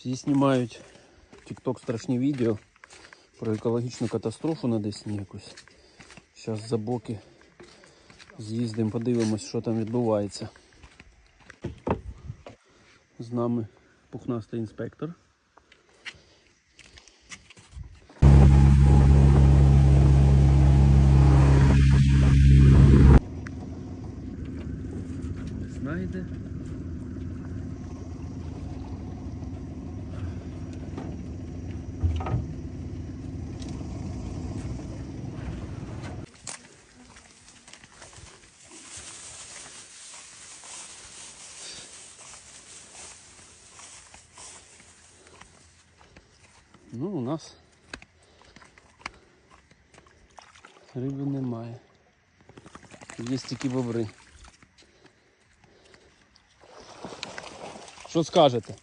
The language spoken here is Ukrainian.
Всі знімають TikTok страшні відео про екологічну катастрофу на Десні якусь. Зараз за боки з'їздимо, подивимось, що там відбувається. З нами пухнастий інспектор. Знайде. Ну, у нас риби немає. Є тільки бобри. Що скажете?